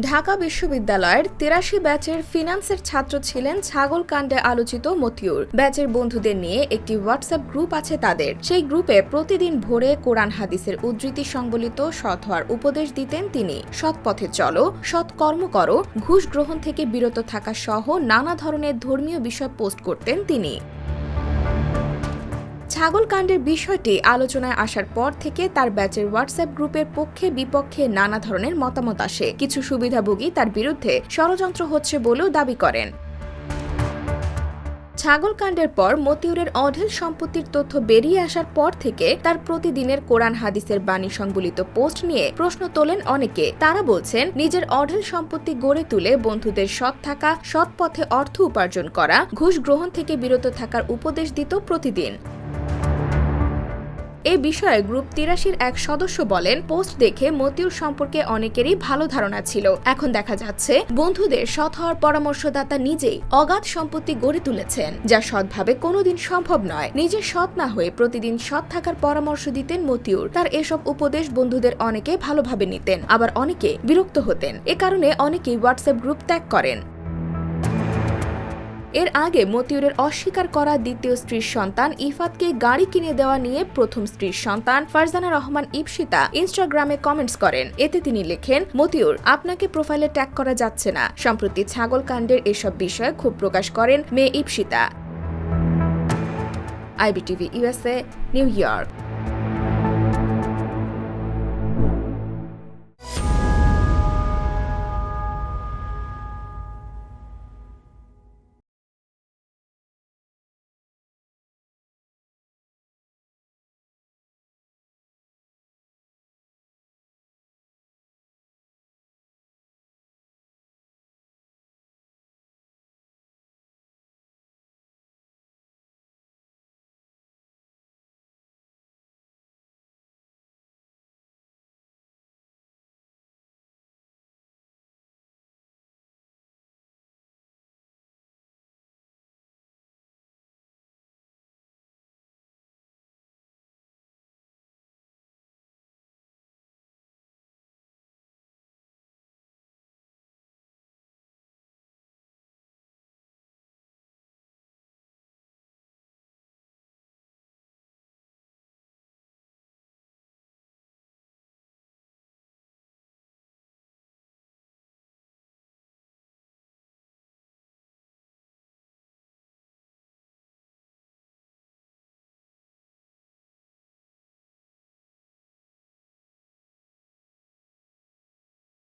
ঢাকা বিশ্ববিদ্যালয়ের তিরাশি ব্যাচের ফিনান্সের ছাত্র ছিলেন ছাগল কাণ্ডে আলোচিত মতিউর। ব্যাচের বন্ধুদের নিয়ে একটি হোয়াটসঅ্যাপ গ্রুপ আছে তাদের। সেই গ্রুপে প্রতিদিন ভোরে কোরআন হাদিসের উদ্ধৃতি সংবলিত সৎ হওয়ার উপদেশ দিতেন তিনি। সৎ পথে চলো, সৎ কর্ম করো, ঘুষ গ্রহণ থেকে বিরত থাকা সহ নানা ধরনের ধর্মীয় বিষয় পোস্ট করতেন তিনি। ছাগল কাণ্ডের বিষয়টি আলোচনায় আসার পর থেকে তার ব্যাচের হোয়াটসঅ্যাপ গ্রুপের পক্ষে বিপক্ষে নানা ধরনের মতামত আসে। কিছু সুবিধাভোগী তার বিরুদ্ধে ষড়যন্ত্র হচ্ছে বলেও দাবি করেন। ছাগল কাণ্ডের পর মতিউরের অঢেল সম্পত্তির তথ্য বেরিয়ে আসার পর থেকে তার প্রতিদিনের কোরআন হাদিসের বাণী সংবলিত পোস্ট নিয়ে প্রশ্ন তোলেন অনেকে। তারা বলছেন, নিজের অঢেল সম্পত্তি গড়ে তুলে বন্ধুদের সৎ থাকা, সৎ পথে অর্থ উপার্জন করা, ঘুষ গ্রহণ থেকে বিরত থাকার উপদেশ দিত প্রতিদিন। এ বিষয়ে গ্রুপ তিরাশির এক সদস্য বলেন, পোস্ট দেখে মতিউর সম্পর্কে অনেকেরই ভালো ধারণা ছিল। এখন দেখা যাচ্ছে, বন্ধুদের সৎ হওয়ার পরামর্শদাতা নিজেই অগাধ সম্পত্তি গড়ে তুলেছেন, যা সৎভাবে কোনোদিন সম্ভব নয়। নিজে সৎ না হয়ে প্রতিদিন সৎ থাকার পরামর্শ দিতেন মতিউর। তার এসব উপদেশ বন্ধুদের অনেকে ভালোভাবে নিতেন, আবার অনেকে বিরক্ত হতেন। এ কারণে অনেকেই হোয়াটসঅ্যাপ গ্রুপ ত্যাগ করেন। এর আগে মতিউরের অস্বীকার করা দ্বিতীয় স্ত্রীর সন্তান ইফাতকে গাড়ি কিনে দেওয়া নিয়ে প্রথম স্ত্রীর সন্তান ফারজানা রহমান ইপসিতা ইনস্টাগ্রামে কমেন্টস করেন। এতে তিনি লেখেন, মতিউর, আপনাকে প্রোফাইলে ট্যাগ করা যাচ্ছে না। সম্প্রতি ছাগল কাণ্ডের এসব বিষয়ে ক্ষোভ প্রকাশ করেন মেয়ে Ipsita. IBTV USA New York.